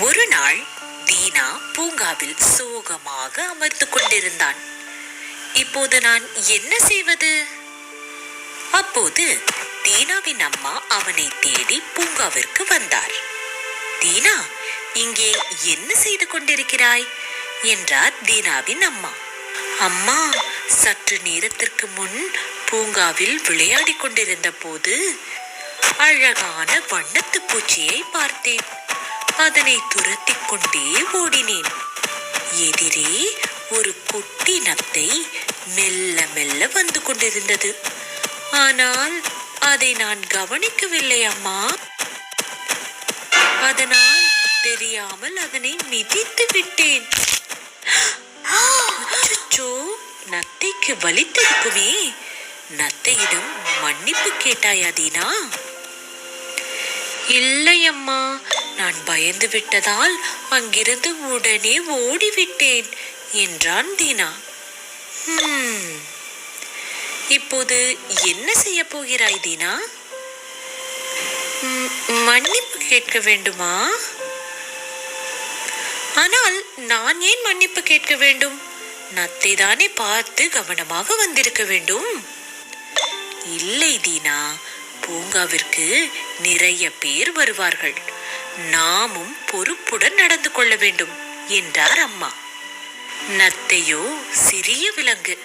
ஒரு நாள் தீனா பூங்காவில் சோகமாக அமர்ந்து கொண்டிருந்தான். இப்போது நான் என்ன செய்வது? அப்போது தீனாவின் அம்மா அவனை தேடி பூங்காவிற்கு வந்தார் தீனா இங்கே என்ன செய்து கொண்டிருக்கிறாய்? என்றார் தீனாவின் அம்மா. அம்மா சற்று நேரத்திற்கு முன் பூங்காவில் விளையாடிக் கொண்டிருந்த போது அழகான வண்ணத்து பூச்சியை பார்த்தேன். அதனை துரத்திக் கொண்டே ஓடினேன். எதிரே ஒரு குட்டி நத்தை மெல்ல மெல்ல வந்து கொண்டிருந்தது. ஆனால் அதை நான் கவனிக்கவில்லை அம்மா. அதனால் தெரியாமல் அதனை மிதித்து விட்டேன். நத்தைக்கு வலித்திருக்குமே நத்தையிடம் மன்னிப்பு கேட்டாயா தீனா? இல்லை அம்மா. நான் பயந்து விட்டதால் அங்கிருந்து உடனே ஓடிவிட்டேன் என்றான் தீனா. இப்போது என்ன செய்ய போகிறாய் தீனா? மன்னிப்பு கேட்க வேண்டுமா? ஆனால் நான் ஏன் மன்னிப்பு கேட்க வேண்டும்? நத்தை தானே பார்த்து கவனமாக வந்திருக்க வேண்டும். இல்லை தீனா பூங்காவிற்கு நிறைய பேர் வருவார்கள். நாமும் பொறுப்புடன் நடந்து கொள்ள வேண்டும் என்றார் அம்மா. நத்தையோ சிறிய விலங்கு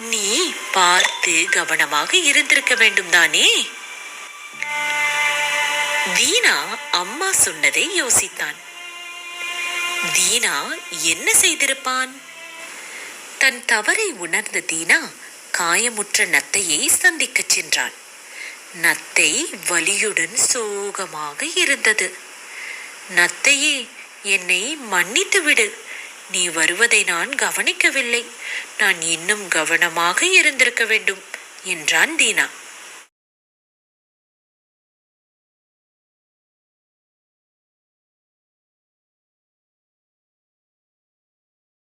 நீ பார்த்து கவனமாக இருந்திருக்க வேண்டும் தானே தீனா அம்மா சொன்னதை யோசித்தான். தீனா என்ன செய்திருப்பான்? தன் தவறை உணர்ந்த தீனா காயமுற்ற நத்தையை சந்திக்கச் சென்றான். நத்தை வலியுடன் சோகமாக இருந்தது. நத்தையே என்னை மன்னித்து விடு நீ வருவதை நான் கவனிக்கவில்லை. நான் இன்னும் கவனமாக இருந்திருக்க வேண்டும் என்றான் தீனா.